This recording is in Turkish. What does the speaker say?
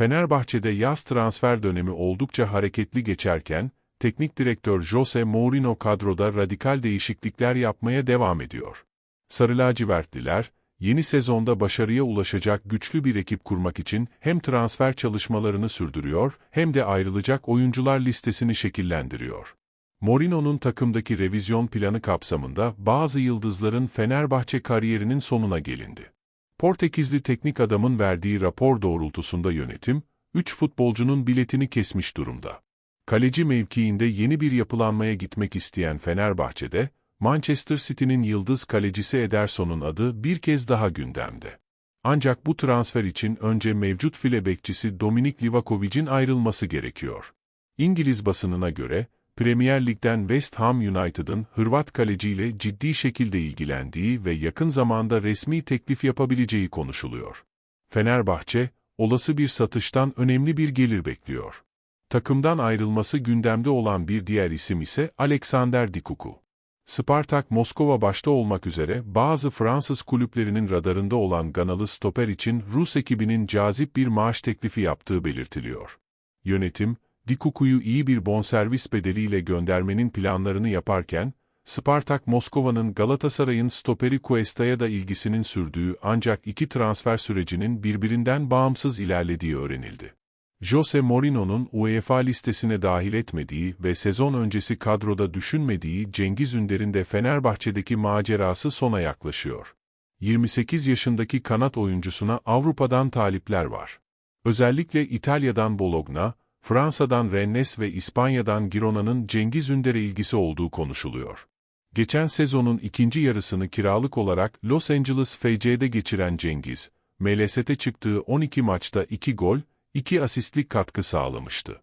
Fenerbahçe'de yaz transfer dönemi oldukça hareketli geçerken, teknik direktör Jose Mourinho kadroda radikal değişiklikler yapmaya devam ediyor. Sarı lacivertliler, yeni sezonda başarıya ulaşacak güçlü bir ekip kurmak için hem transfer çalışmalarını sürdürüyor hem de ayrılacak oyuncular listesini şekillendiriyor. Mourinho'nun takımdaki revizyon planı kapsamında bazı yıldızların Fenerbahçe kariyerinin sonuna gelindi. Portekizli teknik adamın verdiği rapor doğrultusunda yönetim, 3 futbolcunun biletini kesmiş durumda. Kaleci mevkiinde yeni bir yapılanmaya gitmek isteyen Fenerbahçe'de, Manchester City'nin yıldız kalecisi Ederson'un adı bir kez daha gündemde. Ancak bu transfer için önce mevcut file bekçisi Dominik Livakovic'in ayrılması gerekiyor. İngiliz basınına göre, Premier Lig'den West Ham United'ın Hırvat kaleciyle ciddi şekilde ilgilendiği ve yakın zamanda resmi teklif yapabileceği konuşuluyor. Fenerbahçe, olası bir satıştan önemli bir gelir bekliyor. Takımdan ayrılması gündemde olan bir diğer isim ise Alexander Dikuku. Spartak Moskova başta olmak üzere bazı Fransız kulüplerinin radarında olan Ganalı stoper için Rus ekibinin cazip bir maaş teklifi yaptığı belirtiliyor. Yönetim, Dikuku'yu iyi bir bonservis bedeliyle göndermenin planlarını yaparken, Spartak Moskova'nın Galatasaray'ın stoperi Cuesta'ya da ilgisinin sürdüğü ancak iki transfer sürecinin birbirinden bağımsız ilerlediği öğrenildi. Jose Mourinho'nun UEFA listesine dahil etmediği ve sezon öncesi kadroda düşünmediği Cengiz Ünder'in de Fenerbahçe'deki macerası sona yaklaşıyor. 28 yaşındaki kanat oyuncusuna Avrupa'dan talipler var. Özellikle İtalya'dan Bologna, Fransa'dan Rennes ve İspanya'dan Girona'nın Cengiz Ünder'e ilgisi olduğu konuşuluyor. Geçen sezonun ikinci yarısını kiralık olarak Los Angeles FC'de geçiren Cengiz, MLS'te çıktığı 12 maçta 2 gol, 2 asistlik katkı sağlamıştı.